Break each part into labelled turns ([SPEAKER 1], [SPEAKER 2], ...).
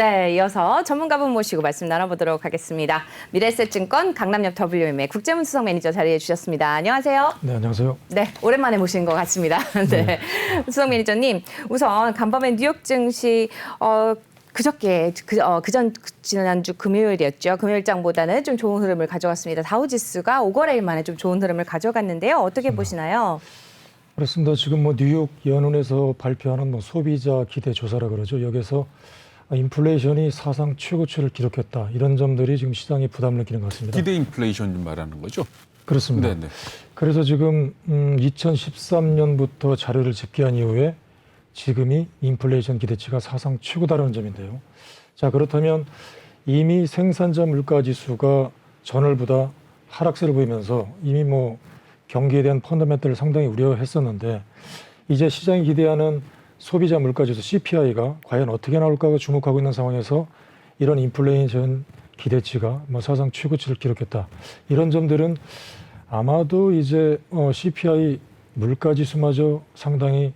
[SPEAKER 1] 네, 이어서 전문가분 모시고 말씀 나눠보도록 하겠습니다. 미래에셋증권 강남역 WM의 국제문 수석 매니저 자리해 주셨습니다. 안녕하세요.
[SPEAKER 2] 네, 안녕하세요.
[SPEAKER 1] 네, 오랜만에 모신 것 같습니다. 네. 수석 매니저님, 우선 간밤에 뉴욕 증시, 어, 그저께, 그, 어, 그전, 지난주 금요일이었죠. 금요일장보다는 좀 좋은 흐름을 가져갔습니다. 다우지수가 5거래일 만에 좀 좋은 흐름을 가져갔는데요. 어떻게 보시나요?
[SPEAKER 2] 그렇습니다. 지금 뭐 뉴욕 연은에서 발표하는 뭐 소비자 기대 조사라 그러죠. 여기서 인플레이션이 사상 최고치를 기록했다. 이런 점들이 지금 시장에 부담을 느끼는 것 같습니다.
[SPEAKER 3] 기대 인플레이션 말하는 거죠?
[SPEAKER 2] 그렇습니다.
[SPEAKER 3] 네, 네.
[SPEAKER 2] 그래서 지금 음, 2013년부터 자료를 집계한 이후에 지금이 인플레이션 기대치가 사상 최고다라는 점인데요. 자 그렇다면 이미 생산자 물가 지수가 전월보다 하락세를 보이면서 이미 뭐 경기에 대한 펀더멘트를 상당히 우려했었는데 이제 시장이 기대하는 소비자 물가 지수 CPI가 과연 어떻게 나올까가 주목하고 있는 상황에서 이런 인플레이션 기대치가 뭐 사상 최고치를 기록했다. 이런 점들은 아마도 이제 어, CPI 물가 지수마저 상당히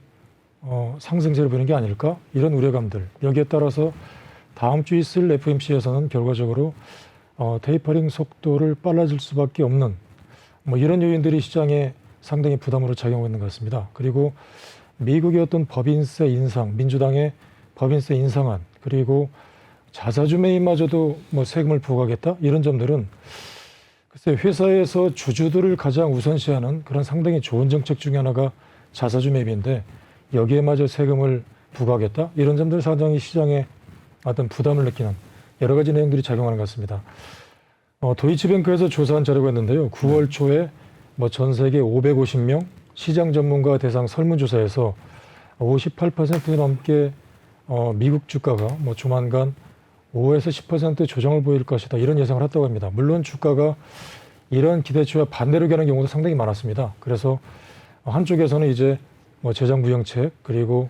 [SPEAKER 2] 어, 상승세를 보이는 게 아닐까 이런 우려감들 여기에 따라서 다음 주 있을 FMC에서는 결과적으로 어, 테이퍼링 속도를 빨라질 수밖에 없는 뭐 이런 요인들이 시장에 상당히 부담으로 작용하고 있는 것 같습니다. 그리고 미국의 어떤 법인세 인상, 민주당의 법인세 인상안 그리고 자사주 매입마저도 뭐 세금을 부과하겠다 이런 점들은 글쎄 회사에서 주주들을 가장 우선시하는 그런 상당히 좋은 정책 중에 하나가 자사주 매입인데 여기에마저 세금을 부과하겠다 이런 점들 상당히 시장에 어떤 부담을 느끼는 여러 가지 내용들이 작용하는 것 같습니다. 어, 도이치뱅크에서 조사한 자료가 있는데요. 9월 초에 뭐 전 세계 550명 시장 전문가 대상 설문조사에서 58% 넘게 어, 미국 주가가 뭐 조만간 5에서 10% 조정을 보일 것이다 이런 예상을 했다고 합니다. 물론 주가가 이런 기대치와 반대로 가는 경우도 상당히 많았습니다. 그래서 한쪽에서는 이제 뭐 재정부영책 그리고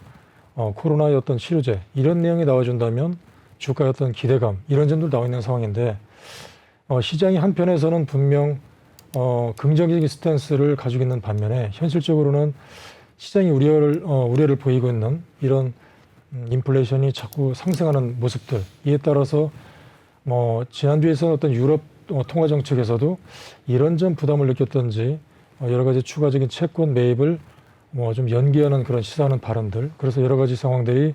[SPEAKER 2] 어, 코로나의 어떤 치료제 이런 내용이 나와준다면 주가의 어떤 기대감 이런 점들 나와 있는 상황인데 어, 시장이 한편에서는 분명 어, 긍정적인 스탠스를 가지고 있는 반면에 현실적으로는 시장이 우려를 어, 우려를 보이고 있는 이런 음, 인플레이션이 자꾸 상승하는 모습들 이에 따라서 뭐 지난주에서 어떤 유럽 어, 통화 정책에서도 이런 점 부담을 느꼈던지 어, 여러 가지 추가적인 채권 매입을 뭐 좀 연기하는 그런 시사하는 발언들 그래서 여러 가지 상황들이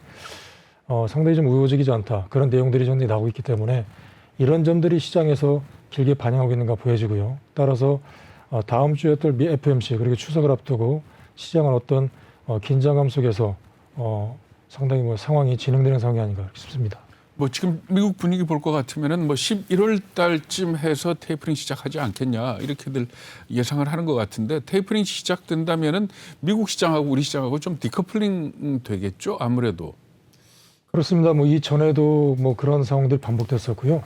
[SPEAKER 2] 어, 상당히 좀 우호적이지 않다. 그런 내용들이 상당히 나오고 있기 때문에 이런 점들이 시장에서 길게 반영하고 있는가 보여지고요. 따라서 어, 다음 주에 또미 FMC 그리고 추석을 앞두고 시장은 어떤 어, 긴장감 속에서 어, 상당히 뭐 상황이 진행되는 상황이 아닌가 싶습니다.
[SPEAKER 3] 뭐 지금 미국 분위기 볼 것 같으면은 뭐 11월 달쯤 해서 테이퍼링 시작하지 않겠냐 이렇게들 예상을 하는 것 같은데 테이퍼링 시작된다면은 미국 시장하고 우리 시장하고 좀 디커플링 되겠죠 아무래도
[SPEAKER 2] 그렇습니다. 뭐 이전에도 뭐 그런 상황들이 반복됐었고요.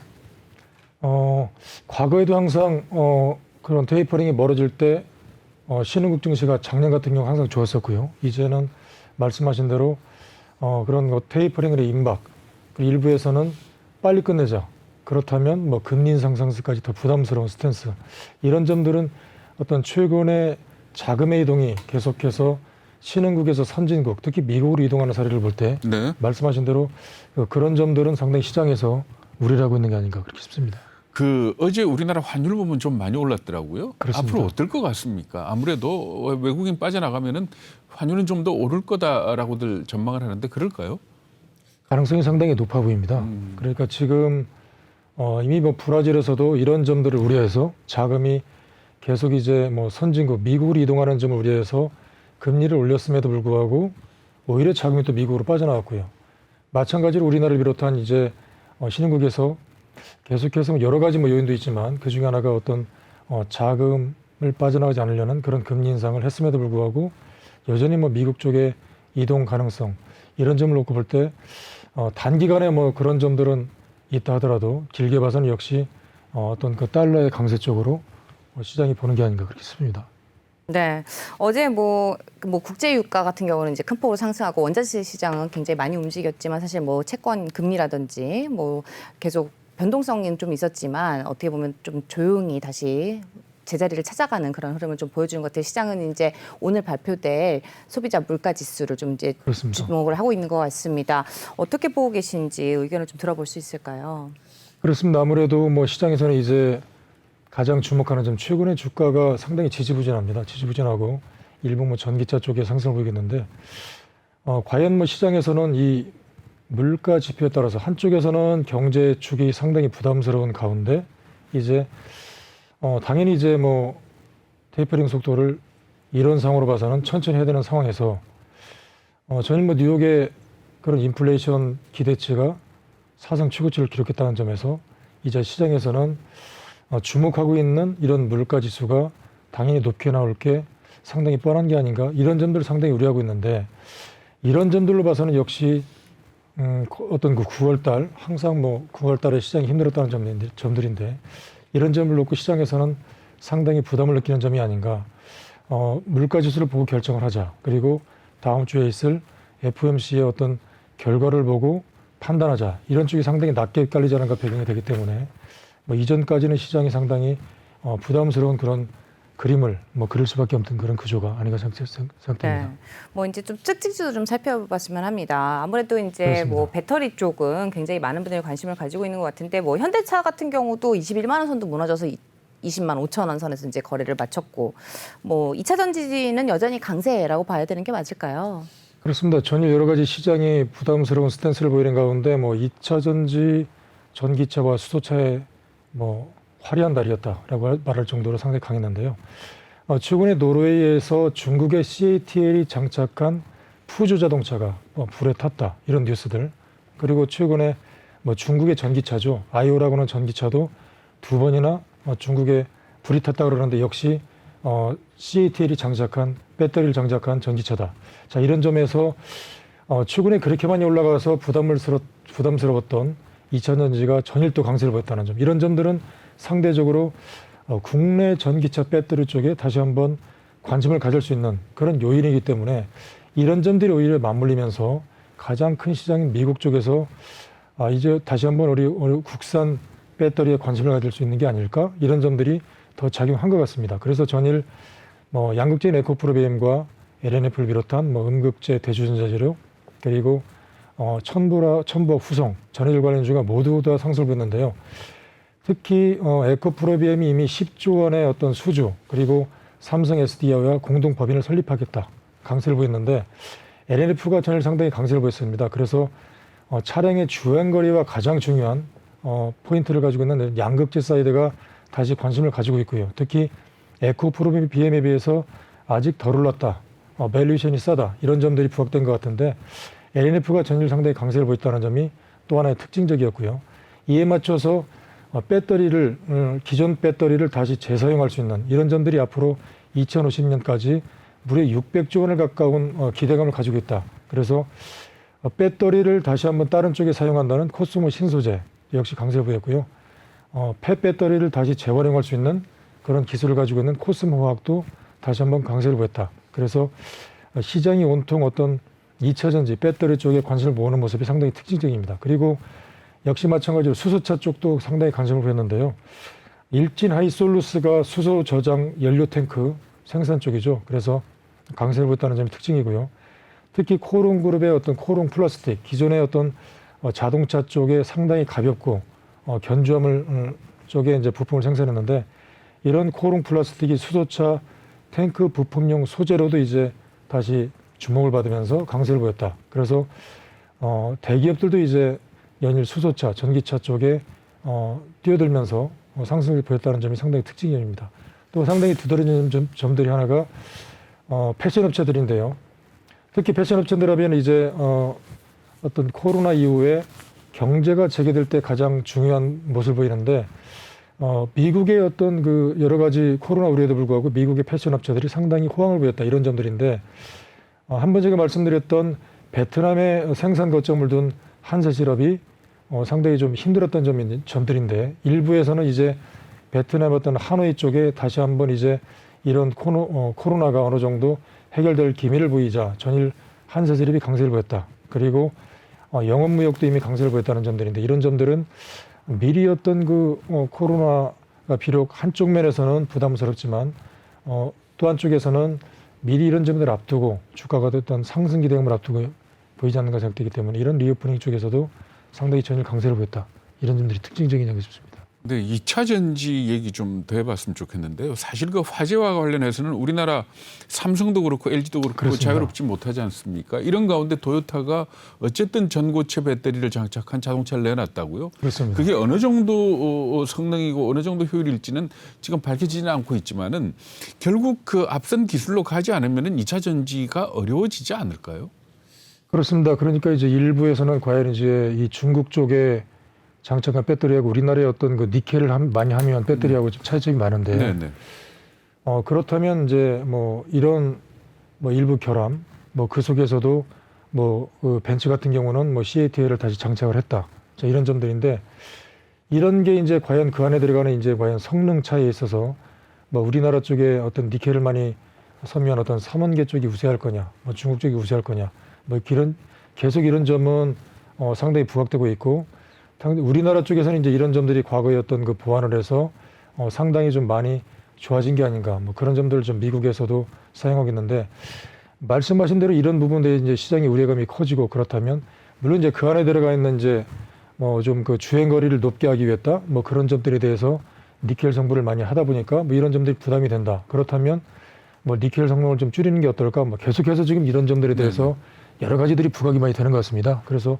[SPEAKER 2] 어, 과거에도 항상 어, 그런 테이퍼링이 멀어질 때 어, 신흥국 증시가 작년 같은 경우 항상 좋았었고요. 이제는 말씀하신 대로 어, 그런 거 테이퍼링의 임박 그리고 일부에서는 빨리 끝내자. 그렇다면 뭐 금리 인상 상승까지 더 부담스러운 스탠스 이런 점들은 어떤 최근의 자금의 이동이 계속해서 신흥국에서 선진국 특히 미국으로 이동하는 사례를 볼때
[SPEAKER 3] 네.
[SPEAKER 2] 말씀하신 대로 그- 그런 점들은 상당히 시장에서 우려하고 있는 게 아닌가 그렇게 싶습니다.
[SPEAKER 3] 그 어제 우리나라 환율 보면 좀 많이 올랐더라고요.
[SPEAKER 2] 그렇습니다.
[SPEAKER 3] 앞으로 어떨 것 같습니까? 아무래도 외국인 빠져나가면은 환율은 좀 더 오를 거다라고들 전망을 하는데 그럴까요?
[SPEAKER 2] 가능성이 상당히 높아 보입니다.
[SPEAKER 3] 음.
[SPEAKER 2] 그러니까 지금 어, 이미 뭐 브라질에서도 이런 점들을 우려해서 자금이 계속 이제 뭐 선진국 미국으로 이동하는 점을 우려해서 금리를 올렸음에도 불구하고 오히려 자금이 또 미국으로 빠져나왔고요. 마찬가지로 우리나라를 비롯한 이제 어, 신흥국에서 계속해서 여러 가지 뭐 요인도 있지만 그 중에 하나가 어떤 어, 자금을 빠져나가지 않으려는 그런 금리 인상을 했음에도 불구하고 여전히 뭐 미국 쪽에 이동 가능성 이런 점을 놓고 볼 때 어, 단기간에 뭐 그런 점들은 있다 하더라도 길게 봐서는 역시 어, 어떤 그 달러의 강세 쪽으로 어, 시장이 보는 게 아닌가 그렇게 싶습니다.
[SPEAKER 1] 네. 어제 뭐, 뭐 국제 유가 같은 경우는 이제 큰 폭으로 상승하고 원자재 시장은 굉장히 많이 움직였지만 사실 뭐 채권 금리라든지 뭐 계속 변동성이 좀 있었지만 어떻게 보면 좀 조용히 다시 제자리를 찾아가는 그런 흐름을 좀 보여주는 것 같아요. 시장은 이제 오늘 발표될 소비자 물가 지수를 좀 이제
[SPEAKER 2] 그렇습니다.
[SPEAKER 1] 주목을 하고 있는 것 같습니다. 어떻게 보고 계신지 의견을 좀 들어볼 수 있을까요?
[SPEAKER 2] 그렇습니다. 아무래도 뭐 시장에서는 이제 가장 주목하는 점 최근에 주가가 상당히 지지부진합니다. 지지부진하고 일부 뭐 전기차 쪽에 상승을 보이겠는데 어, 과연 뭐 시장에서는 이 물가 지표에 따라서 한쪽에서는 경제 축이 상당히 부담스러운 가운데 이제 어, 당연히 이제 뭐 테이퍼링 속도를 이런 상황으로 봐서는 천천히 해야 되는 상황에서 어, 전일 뭐 뉴욕의 그런 인플레이션 기대치가 사상 최고치를 기록했다는 점에서 이제 시장에서는 어, 주목하고 있는 이런 물가 지수가 당연히 높게 나올 게 상당히 뻔한 게 아닌가 이런 점들을 상당히 우려하고 있는데 이런 점들로 봐서는 역시 음, 거- 어떤 그 9월달 항상 뭐 9월달에 시장이 힘들었다는 점인데, 점들인데 이런 점을 놓고 시장에서는 상당히 부담을 느끼는 점이 아닌가. 어, 물가 지수를 보고 결정을 하자. 그리고 다음 주에 있을 FOMC의 어떤 결과를 보고 판단하자. 이런 쪽이 상당히 낮게 깔리자는 가 배경이 되기 때문에 뭐 이전까지는 시장이 상당히 어, 부담스러운 그런 그림을 뭐 그릴 수밖에 없는 그런 구조가 아닌가 생각- 생각- 생각됩니다.
[SPEAKER 1] 네. 뭐 이제 좀 특징주도 좀 살펴봤으면 합니다. 아무래도 이제
[SPEAKER 2] 그렇습니다.
[SPEAKER 1] 뭐 배터리 쪽은 굉장히 많은 분들이 관심을 가지고 있는 것 같은데 뭐 현대차 같은 경우도 21만 원 선도 무너져서 이- 20만 5천 원 선에서 이제 거래를 마쳤고 뭐 2차 전지는 여전히 강세라고 봐야 되는 게 맞을까요?
[SPEAKER 2] 그렇습니다. 전일 여러 가지 시장이 부담스러운 스탠스를 보이는 가운데 뭐 2차 전지 전기차와 수소차의 뭐 화려한 달이었다라고 할- 말할 정도로 상당히 강했는데요. 어, 최근에 노르웨이에서 중국의 CATL이 장착한 푸조 자동차가 뭐 불에 탔다 이런 뉴스들 그리고 최근에 뭐 중국의 전기차죠 아이오라고는 전기차도 두 번이나 어, 중국에 불이 탔다 그러는데 역시 어, CATL이 장착한 배터리를 장착한 전기차다. 자 이런 점에서 어, 최근에 그렇게 많이 올라가서 부담스러, 부담스러웠던 2차 전지가 전일 또 강세를 보였다는 점 이런 점들은 상대적으로 어, 국내 전기차 배터리 쪽에 다시 한번 관심을 가질 수 있는 그런 요인이기 때문에 이런 점들이 오히려 맞물리면서 가장 큰 시장인 미국 쪽에서 아, 이제 다시 한번 우리, 우리 국산 배터리에 관심을 가질 수 있는 게 아닐까 이런 점들이 더 작용한 것 같습니다. 그래서 전일 뭐 양극재인 에코프로비엠과 LNF를 비롯한 뭐 음극재 대주전자재료 그리고 어, 천보라 천보 후성 전해질 관련주가 모두 다 상승을 보였는데요. 특히 어, 에코프로비엠이 이미 10조 원의 어떤 수주 그리고 삼성 SDI와 공동 법인을 설립하겠다 강세를 보였는데 LNF가 전일 상당히 강세를 보였습니다. 그래서 어, 차량의 주행 거리와 가장 중요한 어, 포인트를 가지고 있는 양극재 사이드가 다시 관심을 가지고 있고요. 특히 에코프로비엠에 비해서 아직 덜 올랐다. 어, 밸류션이 싸다. 이런 점들이 부각된 것 같은데 LNF가 전일 상당히 강세를 보였다는 점이 또 하나의 특징적이었고요. 이에 맞춰서 어, 배터리를 음, 기존 배터리를 다시 재사용할 수 있는 이런 점들이 앞으로 2050년까지 무려 600조 원을 가까운 어, 기대감을 가지고 있다. 그래서 어, 배터리를 다시 한번 다른 쪽에 사용한다는 코스모 신소재 역시 강세를 보였고요. 어, 폐 배터리를 다시 재활용할 수 있는 그런 기술을 가지고 있는 코스모 화학도 다시 한번 강세를 보였다. 그래서 어, 시장이 온통 어떤 2차 전지 배터리 쪽에 관심을 모으는 모습이 상당히 특징적입니다. 그리고 역시 마찬가지로 수소차 쪽도 상당히 관심을 보였는데요. 일진 하이솔루스가 수소 저장 연료 탱크 생산 쪽이죠. 그래서 강세를 보였다는 점이 특징이고요. 특히 코롱 그룹의 어떤 코롱 플라스틱 기존의 어떤 어, 자동차 쪽에 상당히 가볍고 어, 견주함을 음, 쪽에 이제 부품을 생산했는데 이런 코롱 플라스틱이 수소차 탱크 부품용 소재로도 이제 다시 주목을 받으면서 강세를 보였다. 그래서 어, 대기업들도 이제 연일 수소차, 전기차 쪽에 어, 뛰어들면서 어, 상승을 보였다는 점이 상당히 특징입니다. 또 상당히 두드러지는 점, 점들이 하나가 어, 패션 업체들인데요. 특히 패션 업체들 하면 이제 어, 어떤 코로나 이후에 경제가 재개될 때 가장 중요한 모습을 보이는데 어, 미국의 어떤 그 여러 가지 코로나 우려에도 불구하고 미국의 패션 업체들이 상당히 호황을 보였다 이런 점들인데 어, 한번 제가 말씀드렸던 베트남에 생산 거점을 둔 한세실업이 어, 상당히 좀 힘들었던 점이 점들인데 일부에서는 이제 베트남 어떤 하노이 쪽에 다시 한번 이제 이런 코노, 어, 코로나가 어느 정도 해결될 기미를 보이자 전일 한세실업이 강세를 보였다. 그리고 어, 영업무역도 이미 강세를 보였다는 점들인데 이런 점들은 미리 어떤 그 어, 코로나 비록 한쪽 면에서는 부담스럽지만 어, 또 한쪽에서는 미리 이런 점들을 앞두고 주가가 어떤 상승 기대감을 앞두고 보이지 않는가 생각되기 때문에 이런 리오프닝 쪽에서도 상당히 전일 강세를 보였다. 이런 점들이 특징적인 것 싶습니다.
[SPEAKER 3] 근데 2차 전지 얘기 좀 더 해봤으면 좋겠는데요. 사실 그 화재와 관련해서는 우리나라 삼성도 그렇고 LG도 그렇고
[SPEAKER 2] 그렇습니다.
[SPEAKER 3] 자유롭지 못하지 않습니까? 이런 가운데 도요타가 어쨌든 전고체 배터리를 장착한 자동차를 내놨다고요.
[SPEAKER 2] 그렇습니다.
[SPEAKER 3] 그게 어느 정도 어, 어, 성능이고 어느 정도 효율일지는 지금 밝혀지지는 않고 있지만은 결국 그 앞선 기술로 가지 않으면은 2차 전지가 어려워지지 않을까요?
[SPEAKER 2] 그렇습니다. 그러니까 이제 일부에서는 과연 이제 이 중국 쪽에 장착한 배터리하고 우리나라의 어떤 그 니켈을 함- 많이 함유한 배터리하고 좀 차이점이 많은데
[SPEAKER 3] 네, 네.
[SPEAKER 2] 어 그렇다면 이제 뭐 이런 뭐 일부 결함 뭐 그 속에서도 뭐 그 벤츠 같은 경우는 뭐 CATL을 다시 장착을 했다. 자 이런 점들인데 이런 게 이제 과연 그 안에 들어가는 이제 과연 성능 차이에 있어서 뭐 우리나라 쪽에 어떤 니켈을 많이 섬유한 어떤 삼원계 쪽이 우세할 거냐, 뭐 중국 쪽이 우세할 거냐, 뭐 이런 계속 이런 점은 어 상당히 부각되고 있고 당- 우리나라 쪽에서는 이제 이런 점들이 과거에 어떤 그 보완을 해서 어 상당히 좀 많이 좋아진 게 아닌가 뭐 그런 점들을 좀 미국에서도 사용하고 있는데 말씀하신 대로 이런 부분들이 이제 시장의 우려감이 커지고 그렇다면 물론 이제 그 안에 들어가 있는 이제 뭐 좀 그 주행 거리를 높게 하기 위했다 뭐 그런 점들에 대해서 니켈 성분을 많이 하다 보니까 뭐 이런 점들이 부담이 된다. 그렇다면 뭐 니켈 성능을 좀 줄이는 게 어떨까? 뭐 계속해서 지금 이런 점들에 대해서 여러 가지들이 부각이 많이 되는 것 같습니다 그래서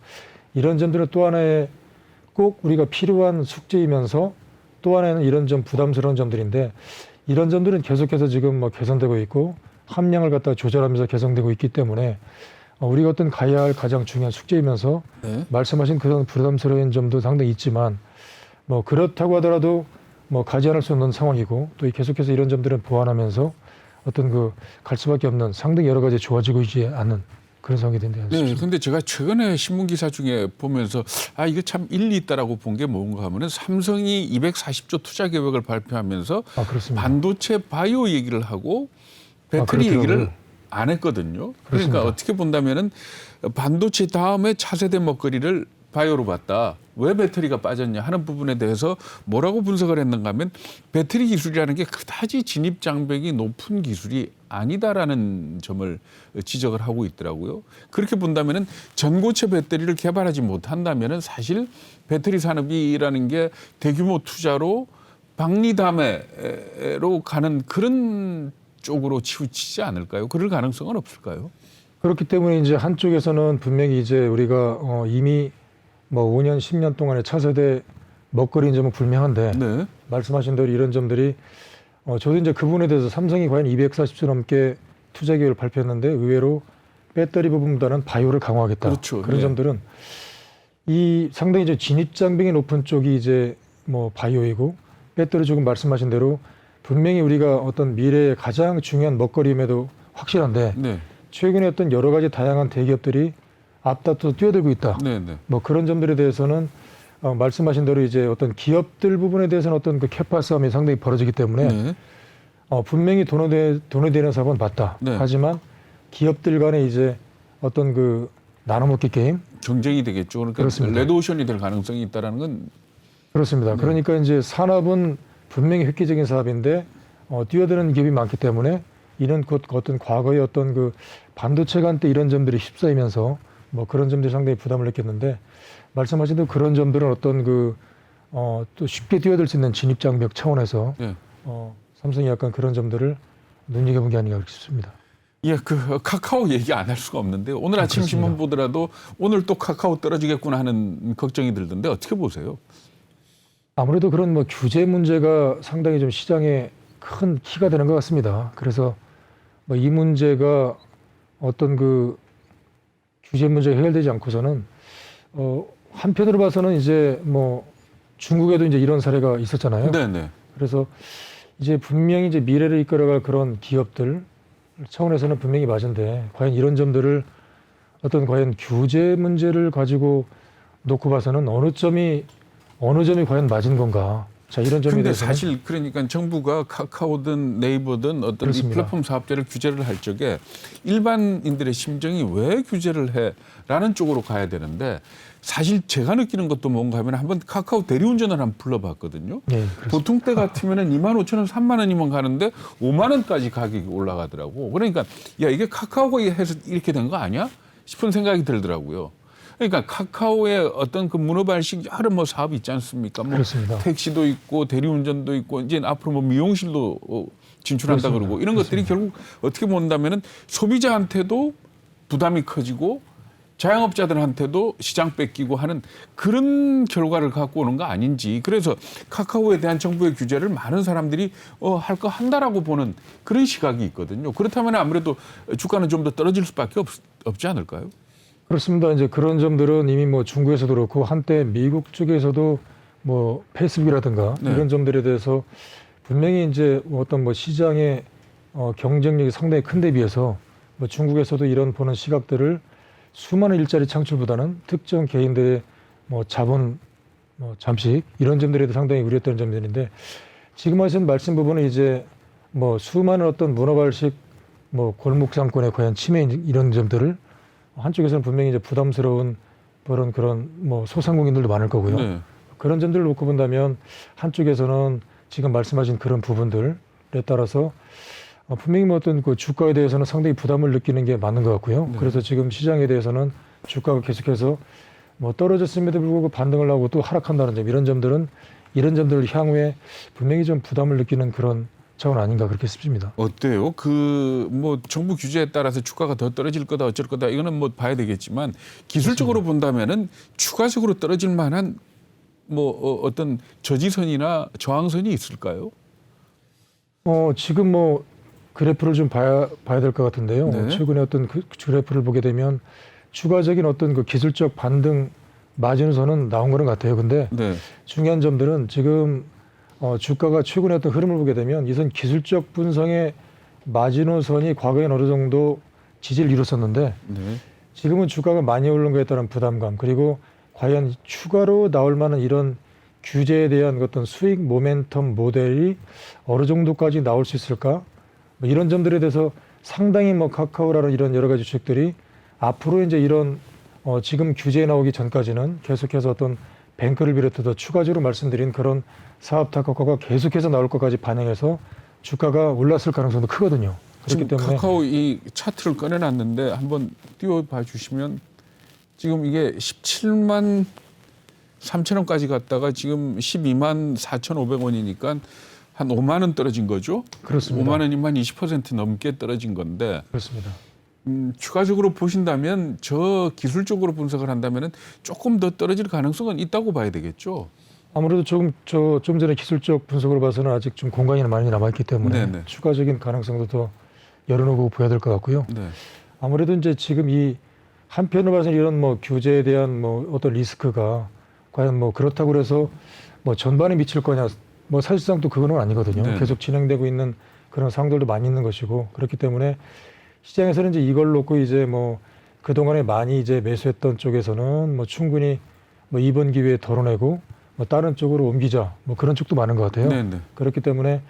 [SPEAKER 2] 이런 점들은 또 하나의 꼭 우리가 필요한 숙제이면서 또 하나는 이런 좀 부담스러운 점들인데 이런 점들은 계속해서 지금 뭐 개선되고 있고 함량을 갖다 조절하면서 개선되고 있기 때문에 어, 우리가 어떤 가야 할 가장 중요한 숙제이면서
[SPEAKER 3] 네.
[SPEAKER 2] 말씀하신 그런 부담스러운 점도 상당히 있지만 뭐 그렇다고 하더라도 뭐 가지 않을 수 없는 상황이고 또 계속해서 이런 점들은 보완하면서 어떤 그 갈 수밖에 없는 상당히 여러 가지 좋아지고 있지 않는 그런 상황이 된다.
[SPEAKER 3] 네, 근데 제가 최근에 신문 기사 중에 보면서 아 이거 참 일리 있다라고 본 게 뭔가 하면은 삼성이 240조 투자 계획을 발표하면서
[SPEAKER 2] 아.
[SPEAKER 3] 반도체 바이오 얘기를 하고 배터리
[SPEAKER 2] 아.
[SPEAKER 3] 얘기를 안 했거든요. 그러니까
[SPEAKER 2] 그렇습니다.
[SPEAKER 3] 어떻게 본다면은 반도체 다음에 차세대 먹거리를 바이오로 봤다. 왜 배터리가 빠졌냐 하는 부분에 대해서 뭐라고 분석을 했는가 하면 배터리 기술이라는 게 그다지 진입 장벽이 높은 기술이 아니다라는 점을 지적을 하고 있더라고요. 그렇게 본다면은 전고체 배터리를 개발하지 못한다면은 사실 배터리 산업이라는 게 대규모 투자로 박리담회로 가는 그런 쪽으로 치우치지 않을까요? 그럴 가능성은 없을까요?
[SPEAKER 2] 그렇기 때문에 이제 한쪽에서는 분명히 이제 우리가 어 이미 뭐 5년, 10년 동안의 차세대 먹거리인 점은 분명한데
[SPEAKER 3] 네.
[SPEAKER 2] 말씀하신 대로 이런 점들이 어 저도 이제 그 부분에 대해서 삼성이 과연 240조 넘게 투자 계획을 발표했는데 의외로 배터리 부분보다는 바이오를 강화하겠다.
[SPEAKER 3] 그렇죠.
[SPEAKER 2] 런
[SPEAKER 3] 네.
[SPEAKER 2] 점들은 이 상당히 이제 진입 장벽이 높은 쪽이 이제 뭐 바이오이고 배터리 조금 말씀하신 대로 분명히 우리가 어떤 미래의 가장 중요한 먹거리임에도 확실한데
[SPEAKER 3] 네.
[SPEAKER 2] 최근에 어떤 여러 가지 다양한 대기업들이 앞다퉈 뛰어들고 있다.
[SPEAKER 3] 네. 네.
[SPEAKER 2] 뭐 그런 점들에 대해서는 어, 말씀하신 대로 이제 어떤 기업들 부분에 대해서는 어떤 그 캐파 싸움이 상당히 벌어지기 때문에
[SPEAKER 3] 네.
[SPEAKER 2] 어, 분명히 되, 돈이 되는 사업은 맞다.
[SPEAKER 3] 네.
[SPEAKER 2] 하지만 기업들 간에 이제 어떤 그 나눠먹기 게임
[SPEAKER 3] 경쟁이 되겠죠. 그러니까
[SPEAKER 2] 그렇습니다.
[SPEAKER 3] 레드오션이 될 가능성이 있다라는 건
[SPEAKER 2] 그렇습니다.
[SPEAKER 3] 네.
[SPEAKER 2] 그러니까 이제 산업은 분명히 획기적인 사업인데 어, 뛰어드는 기업이 많기 때문에 이런 곧 어떤 과거의 어떤 그 반도체 간 때 이런 점들이 휩싸이면서 뭐 그런 점들이 상당히 부담을 느꼈는데 말씀하신 대로 그런 점들은 어떤 그 어, 또 쉽게 뛰어들 수 있는 진입 장벽 차원에서
[SPEAKER 3] 네.
[SPEAKER 2] 어, 삼성이 약간 그런 점들을 눈여겨본 게 아닌가 싶습니다.
[SPEAKER 3] 예, 그 카카오 얘기 안 할 수가 없는데 오늘 아침
[SPEAKER 2] 그렇습니다.
[SPEAKER 3] 신문 보더라도 오늘 또 카카오 떨어지겠구나 하는 걱정이 들던데 어떻게 보세요?
[SPEAKER 2] 아무래도 그런 뭐 규제 문제가 상당히 좀 시장에 큰 키가 되는 것 같습니다. 그래서 뭐 이 문제가 어떤 그 규제 문제가 해결되지 않고서는 어 한편으로 봐서는 이제 뭐 중국에도 이제 이런 사례가 있었잖아요.
[SPEAKER 3] 네, 네.
[SPEAKER 2] 그래서 이제 분명히 이제 미래를 이끌어갈 그런 기업들 차원에서는 분명히 맞은데 과연 이런 점들을 어떤 과연 규제 문제를 가지고 놓고 봐서는 어느 점이 어느 점이 과연 맞은 건가 자 이런 점에
[SPEAKER 3] 근데
[SPEAKER 2] 대해서
[SPEAKER 3] 사실 그러니까 정부가 카카오든 네이버든 어떤
[SPEAKER 2] 그렇습니다.
[SPEAKER 3] 이 플랫폼 사업자를 규제를 할 적에 일반인들의 심정이 왜 규제를 해라는 쪽으로 가야 되는데 사실 제가 느끼는 것도 뭔가 하면 한번 카카오 대리운전을 한번 불러봤거든요.
[SPEAKER 2] 예, 그렇습니다.
[SPEAKER 3] 보통 때 같으면은 2만 5천 원, 3만 원이면 가는데 5만 원까지 가격이 올라가더라고. 그러니까 야 이게 카카오가 해서 이렇게 된 거 아니야? 싶은 생각이 들더라고요. 그러니까 카카오의 어떤 그 문어발식 여러 뭐 사업이 있지 않습니까? 뭐
[SPEAKER 2] 그렇습니다.
[SPEAKER 3] 택시도 있고 대리운전도 있고 이제 앞으로 뭐 미용실도 어, 진출한다
[SPEAKER 2] 그렇습니다.
[SPEAKER 3] 그러고 이런 것들이 결국 어떻게 본다면은 소비자한테도 부담이 커지고 자영업자들한테도 시장 뺏기고 하는 그런 결과를 갖고 오는 거 아닌지 그래서 카카오에 대한 정부의 규제를 많은 사람들이 어, 할 거 한다라고 보는 그런 시각이 있거든요. 그렇다면 아무래도 주가는 좀 더 떨어질 수밖에 없, 없지 않을까요?
[SPEAKER 2] 그렇습니다. 이제 그런 점들은 이미 뭐 중국에서도 그렇고 한때 미국 쪽에서도 뭐 페이스북이라든가
[SPEAKER 3] 네.
[SPEAKER 2] 이런 점들에 대해서 분명히 이제 어떤 뭐 시장의 어, 경쟁력이 상당히 큰데 비해서 뭐 중국에서도 이런 보는 시각들을 수많은 일자리 창출보다는 특정 개인들의 뭐 자본 뭐 잠식 이런 점들에 대해 상당히 우려했던 점들인데 지금 하신 말씀 부분은 이제 뭐 수많은 어떤 문화발식 뭐 골목 상권에 과연 침해 이런 점들을 한쪽에서는 분명히 이제 부담스러운 그런 그런 뭐 소상공인들도 많을 거고요.
[SPEAKER 3] 네.
[SPEAKER 2] 그런 점들을 놓고 본다면 한쪽에서는 지금 말씀하신 그런 부분들에 따라서 어, 분명히 뭐 어떤 그 주가에 대해서는 상당히 부담을 느끼는 게 맞는 것 같고요.
[SPEAKER 3] 네.
[SPEAKER 2] 그래서 지금 시장에 대해서는 주가가 계속해서 뭐 떨어졌음에도 불구하고 반등을 하고 또 하락한다는 점 이런 점들은 이런 점들을 향후에 분명히 좀 부담을 느끼는 그런 차원 아닌가 그렇게 싶습니다.
[SPEAKER 3] 어때요? 그 뭐 정부 규제에 따라서 주가가 더 떨어질 거다 어쩔 거다 이거는 뭐 봐야 되겠지만 기술적으로 본다면은 추가적으로 떨어질 만한 뭐 어, 어떤 저지선이나 저항선이 있을까요?
[SPEAKER 2] 어, 지금 뭐 그래프를 좀 봐야 봐야 될 것 같은데요.
[SPEAKER 3] 네.
[SPEAKER 2] 최근에 어떤 그 그래프를 보게 되면 추가적인 어떤 그 기술적 반등 마진선은 나온 거는 같아요. 근데
[SPEAKER 3] 네.
[SPEAKER 2] 중요한 점들은 지금 어, 주가가 최근에 어떤 흐름을 보게 되면 이선 기술적 분석의 마지노선이 과거엔 어느 정도 지지를 이뤘었는데
[SPEAKER 3] 네.
[SPEAKER 2] 지금은 주가가 많이 오른 거에 따른 부담감 그리고 과연 추가로 나올 만한 이런 규제에 대한 어떤 수익 모멘텀 모델이 어느 정도까지 나올 수 있을까 뭐 이런 점들에 대해서 상당히 뭐 카카오라는 이런 여러 가지 주식들이 앞으로 이제 이런 어 지금 규제 나오기 전까지는 계속해서 어떤 뱅크를 비롯해서 추가적으로 말씀드린 그런 사업 타격과가 계속해서 나올 것까지 반영해서 주가가 올랐을 가능성도 크거든요. 그렇기
[SPEAKER 3] 지금
[SPEAKER 2] 때문에
[SPEAKER 3] 카카오 이 차트를 꺼내놨는데 한번 띄워봐 주시면 지금 이게 17만 3천 원까지 갔다가 지금 12만 4,500원이니까 한 5만 원 떨어진 거죠?
[SPEAKER 2] 그렇습니다.
[SPEAKER 3] 5만 원이면 20% 넘게 떨어진 건데
[SPEAKER 2] 그렇습니다.
[SPEAKER 3] 음, 추가적으로 보신다면 저 기술적으로 분석을 한다면은 조금 더 떨어질 가능성은 있다고 봐야 되겠죠.
[SPEAKER 2] 아무래도 조금 저 좀 전에 기술적 분석으로 봐서는 아직 좀 공간이 많이 남아있기 때문에
[SPEAKER 3] 네네.
[SPEAKER 2] 추가적인 가능성도 더 열어놓고 보여야 될 것 같고요.
[SPEAKER 3] 네.
[SPEAKER 2] 아무래도 이제 지금 이 한편으로 봐서는 이런 뭐 규제에 대한 뭐 어떤 리스크가 과연 뭐 그렇다고 그래서 뭐 전반에 미칠 거냐 뭐 사실상 또 그거는 아니거든요.
[SPEAKER 3] 네네.
[SPEAKER 2] 계속 진행되고 있는 그런 상황들도 많이 있는 것이고 그렇기 때문에 시장에서는 이제 이걸 놓고 이제 뭐 그동안에 많이 이제 매수했던 쪽에서는 뭐 충분히 뭐 이번 기회에 덜어내고 뭐 다른 쪽으로 옮기자 뭐 그런 쪽도 많은 것 같아요.
[SPEAKER 3] 네, 네.
[SPEAKER 2] 그렇기 때문에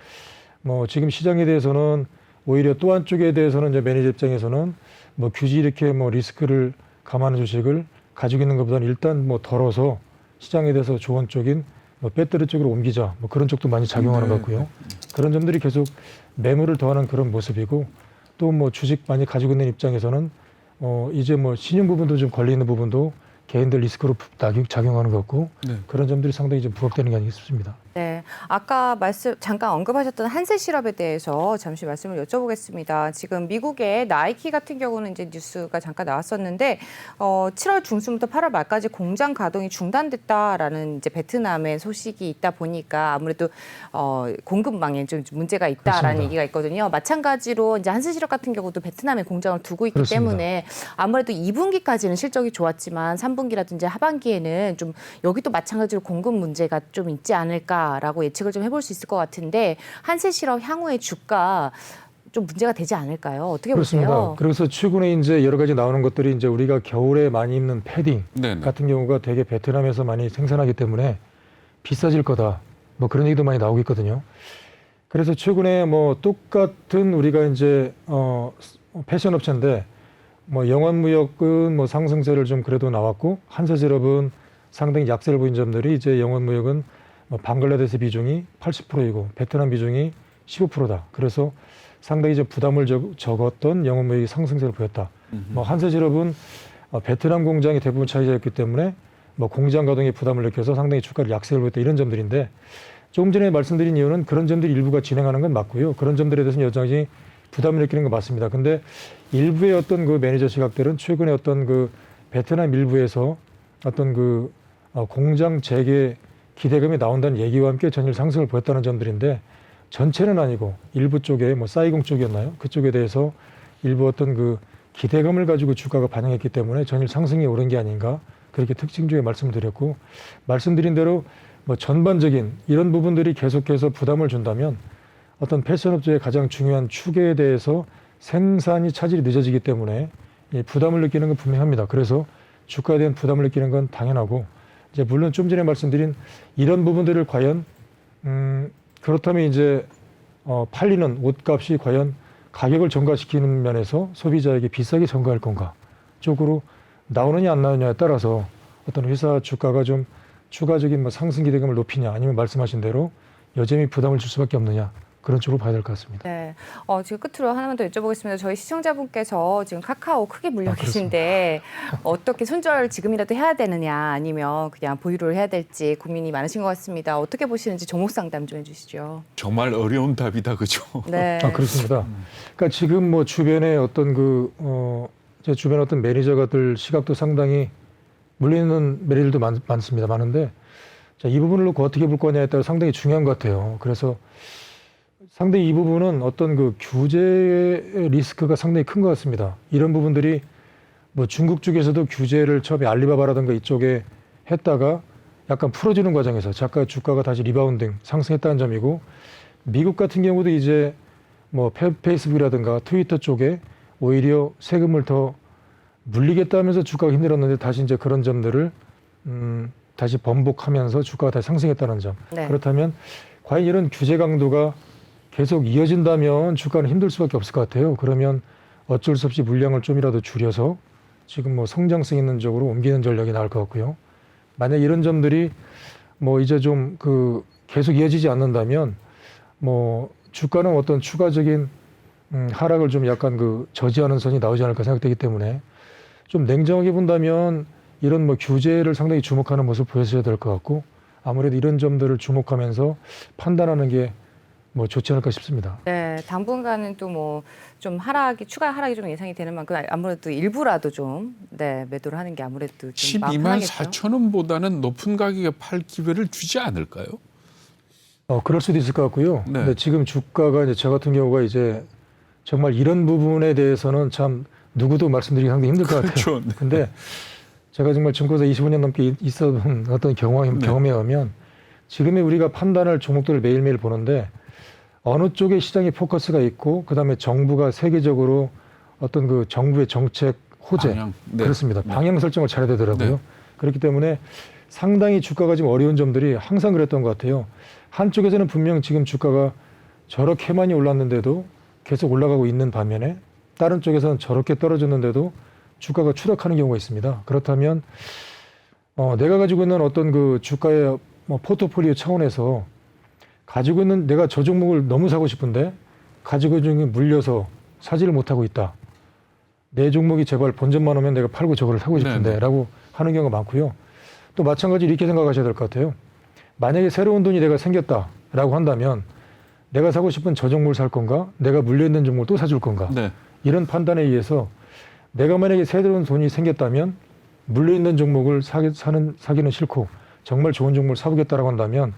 [SPEAKER 2] 뭐 지금 시장에 대해서는 오히려 또 한쪽에 대해서는 이제 매니저 입장에서는 뭐 굳이 이렇게 뭐 리스크를 감안한 주식을 가지고 있는 것보다는 일단 뭐 덜어서 시장에 대해서 좋은 쪽인 뭐 배터리 쪽으로 옮기자 뭐 그런 쪽도 많이 작용하는
[SPEAKER 3] 네.
[SPEAKER 2] 것 같고요. 그런 점들이 계속 매물을 더하는 그런 모습이고 또 뭐 주식 많이 가지고 있는 입장에서는 어 이제 뭐 신용 부분도 좀 걸려 있는 부분도 개인들 리스크로 낙- 작용하는 것 같고
[SPEAKER 3] 네.
[SPEAKER 2] 그런 점들이 상당히 좀 부각되는 게 아닌가 싶습니다.
[SPEAKER 1] 네, 아까 말씀 잠깐 언급하셨던 한세 실업에 대해서 잠시 말씀을 여쭤보겠습니다. 지금 미국의 나이키 같은 경우는 이제 뉴스가 잠깐 나왔었는데 어, 7월 중순부터 8월 말까지 공장 가동이 중단됐다라는 이제 베트남의 소식이 있다 보니까 아무래도 어, 공급망에 좀 문제가 있다라는
[SPEAKER 2] 그렇습니다.
[SPEAKER 1] 얘기가 있거든요. 마찬가지로 이제 한세 실업 같은 경우도 베트남에 공장을 두고 있기
[SPEAKER 2] 그렇습니다.
[SPEAKER 1] 때문에 아무래도 2분기까지는 실적이 좋았지만 3분기라든지 하반기에는 좀 여기도 마찬가지로 공급 문제가 좀 있지 않을까 라고 예측을 좀 해볼 수 있을 것 같은데 한세 실업 향후의 주가 좀 문제가 되지 않을까요? 어떻게
[SPEAKER 2] 그렇습니다.
[SPEAKER 1] 보세요?
[SPEAKER 2] 그래서 최근에 이제 여러 가지 나오는 것들이 이제 우리가 겨울에 많이 입는 패딩
[SPEAKER 3] 네, 네.
[SPEAKER 2] 같은 경우가 되게 베트남에서 많이 생산하기 때문에 비싸질 거다. 뭐 그런 얘기도 많이 나오고 있거든요. 그래서 최근에 뭐 똑같은 우리가 이제 어 패션 업체인데 뭐 영원 무역은 뭐 상승세를 좀 그래도 나왔고 한세제럽은 상당히 약세를 보인 점들이 이제 영원 무역은 뭐 방글라데시 비중이 80%이고 베트남 비중이 15%다. 그래서 상당히 이제 부담을 적, 적었던 영원무역이 상승세를 보였다. 뭐 한세제럽은 어, 베트남 공장이 대부분 차지했기 때문에 뭐 공장 가동에 부담을 느껴서 상당히 주가를 약세를 보였다 이런 점들인데 조금 전에 말씀드린 이유는 그런 점들이 일부가 진행하는 건 맞고요. 그런 점들에 대해서는 여전히 부담을 느끼는 건 맞습니다. 근데 일부의 어떤 그 매니저 시각들은 최근에 어떤 그 베트남 일부에서 어떤 그 어, 공장 재개 기대감이 나온다는 얘기와 함께 전일 상승을 보였다는 점들인데 전체는 아니고 일부 쪽에 뭐 사이공 쪽이었나요? 그쪽에 대해서 일부 어떤 그 기대감을 가지고 주가가 반영했기 때문에 전일 상승이 오른 게 아닌가 그렇게 특징 중에 말씀을 드렸고 말씀드린 대로 뭐 전반적인 이런 부분들이 계속해서 부담을 준다면 어떤 패션업체의 가장 중요한 축에 대해서 생산이 차질이 늦어지기 때문에 이 부담을 느끼는 건 분명합니다. 그래서 주가에 대한 부담을 느끼는 건 당연하고 이제 물론 좀 전에 말씀드린 이런 부분들을 과연 음 그렇다면 이제 어 팔리는 옷값이 과연 가격을 전가시키는 면에서 소비자에게 비싸게 전가할 건가? 쪽으로 나오느냐 안 나오느냐에 따라서 어떤 회사 주가가 좀 추가적인 뭐 상승 기대감을 높이냐 아니면 말씀하신 대로 여전히 부담을 줄 수밖에 없느냐 그런 쪽으로 봐야 될 것 같습니다.
[SPEAKER 1] 네. 어, 지금 끝으로 하나만 더 여쭤보겠습니다. 저희 시청자분께서 지금 카카오 크게 물려
[SPEAKER 2] 아,
[SPEAKER 1] 계신데 어떻게 손절 지금이라도 해야 되느냐 아니면 그냥 보유를 해야 될지 고민이 많으신 것 같습니다. 어떻게 보시는지 종목 상담 좀 해주시죠.
[SPEAKER 3] 정말 어려운 답이다, 그죠?
[SPEAKER 1] 네.
[SPEAKER 2] 아 그렇습니다. 그러니까 지금 뭐 주변에 어떤 그 어, 제 주변 어떤 매니저가들 시각도 상당히 물리는 매니저들도 많, 많습니다. 많은데 자, 이 부분을 놓고 어떻게 볼 거냐에 따라 상당히 중요한 것 같아요. 그래서 상당히 이 부분은 어떤 그 규제의 리스크가 상당히 큰 것 같습니다. 이런 부분들이 뭐 중국 쪽에서도 규제를 처음에 알리바바라든가 이쪽에 했다가 약간 풀어주는 과정에서 잠깐 주가가 다시 리바운딩 상승했다는 점이고 미국 같은 경우도 이제 뭐 페- 페이스북이라든가 트위터 쪽에 오히려 세금을 더 물리겠다면서 주가가 힘들었는데 다시 이제 그런 점들을 음, 다시 번복하면서 주가가 다시 상승했다는 점.
[SPEAKER 1] 네.
[SPEAKER 2] 그렇다면 과연 이런 규제 강도가 계속 이어진다면 주가는 힘들 수밖에 없을 것 같아요. 그러면 어쩔 수 없이 물량을 좀이라도 줄여서 지금 뭐 성장성 있는 쪽으로 옮기는 전략이 나올 것 같고요. 만약 이런 점들이 뭐 이제 좀 그 계속 이어지지 않는다면 뭐 주가는 어떤 추가적인 음, 하락을 좀 약간 그 저지하는 선이 나오지 않을까 생각되기 때문에 좀 냉정하게 본다면 이런 뭐 규제를 상당히 주목하는 모습 보여줘야 될 것 같고 아무래도 이런 점들을 주목하면서 판단하는 게 뭐 좋지 않을까 싶습니다.
[SPEAKER 1] 네, 당분간은 또 뭐 좀 하락이 추가 하락이 좀 예상이 되는 만큼 아무래도 일부라도 좀 네, 매도를 하는 게 아무래도 좀 마음
[SPEAKER 3] 12만
[SPEAKER 1] 편하겠죠.
[SPEAKER 3] 4천 원보다는 높은 가격에 팔 기회를 주지 않을까요?
[SPEAKER 2] 어, 그럴 수도 있을 것 같고요.
[SPEAKER 3] 네.
[SPEAKER 2] 근데 지금 주가가 이제 저 같은 경우가 이제 정말 이런 부분에 대해서는 참 누구도 말씀드리기 상당히 힘들 것 같아요.
[SPEAKER 3] 그렇죠. 네.
[SPEAKER 2] 근데 제가 정말 증권사 25년 넘게 있- 있어본 어떤 경험,
[SPEAKER 3] 네.
[SPEAKER 2] 경험에 의하면 지금의 우리가 판단할 종목들을 매일매일 보는데 어느 쪽에 시장에 포커스가 있고 그다음에 정부가 세계적으로 어떤 그 정부의 정책 호재
[SPEAKER 3] 방향. 네.
[SPEAKER 2] 그렇습니다.
[SPEAKER 3] 네.
[SPEAKER 2] 방향 설정을 잘해야 되더라고요.
[SPEAKER 3] 네.
[SPEAKER 2] 그렇기 때문에 상당히 주가가 좀 어려운 점들이 항상 그랬던 것 같아요. 한쪽에서는 분명 지금 주가가 저렇게 많이 올랐는데도 계속 올라가고 있는 반면에 다른 쪽에서는 저렇게 떨어졌는데도 주가가 추락하는 경우가 있습니다. 그렇다면 어, 내가 가지고 있는 어떤 그 주가의 뭐 포트폴리오 차원에서 가지고 있는 내가 저 종목을 너무 사고 싶은데 가지고 있는 게 물려서 사지를 못하고 있다. 내 종목이 제발 본전만 오면 내가 팔고 저거를 사고
[SPEAKER 3] 네네.
[SPEAKER 2] 싶은데라고 하는 경우가 많고요. 또 마찬가지로 이렇게 생각하셔야 될 것 같아요. 만약에 새로운 돈이 내가 생겼다라고 한다면 내가 사고 싶은 저 종목을 살 건가? 내가 물려 있는 종목을 또 사줄 건가?
[SPEAKER 3] 네.
[SPEAKER 2] 이런 판단에 의해서 내가 만약에 새로운 돈이 생겼다면 물려 있는 종목을 사기, 사는 사기는 싫고 정말 좋은 종목을 사보겠다라고 한다면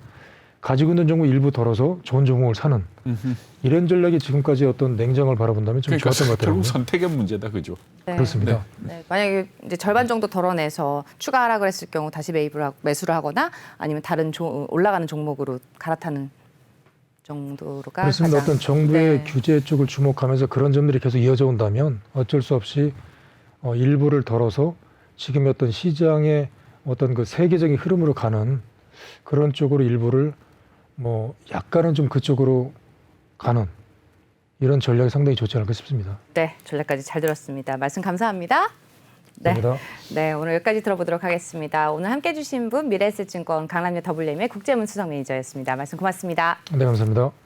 [SPEAKER 2] 가지고 있는 종목 일부 덜어서 좋은 종목을 사는
[SPEAKER 3] 음흠.
[SPEAKER 2] 이런 전략이 지금까지 어떤 냉정을 바라본다면 좀
[SPEAKER 3] 그러니까
[SPEAKER 2] 좋았던 것 같더라고요.
[SPEAKER 3] 결국 선택의 문제다, 그죠?
[SPEAKER 1] 네.
[SPEAKER 2] 그렇습니다.
[SPEAKER 1] 네, 만약에 이제 절반 정도 덜어내서 추가 하락을 했을 경우 다시 매입을 하고 매수를 하거나 아니면 다른 조, 올라가는 종목으로 갈아타는 정도로가
[SPEAKER 2] 그렇습니다.
[SPEAKER 1] 가장-
[SPEAKER 2] 어떤 정부의
[SPEAKER 1] 네.
[SPEAKER 2] 규제 쪽을 주목하면서 그런 점들이 계속 이어져 온다면 어쩔 수 없이 어, 일부를 덜어서 지금의 어떤 시장의 어떤 그 세계적인 흐름으로 가는 그런 쪽으로 일부를 뭐 약간은 좀 그쪽으로 가는 이런 전략이 상당히 좋지 않을까 싶습니다.
[SPEAKER 1] 네, 전략까지 잘 들었습니다. 말씀 감사합니다. 네.
[SPEAKER 2] 감사합니다.
[SPEAKER 1] 네, 오늘 여기까지 들어보도록 하겠습니다. 오늘 함께 해주신 분 미래에셋증권 강남역 더블레임의 국제문 수석 매니저였습니다. 말씀 고맙습니다.
[SPEAKER 2] 네, 감사합니다.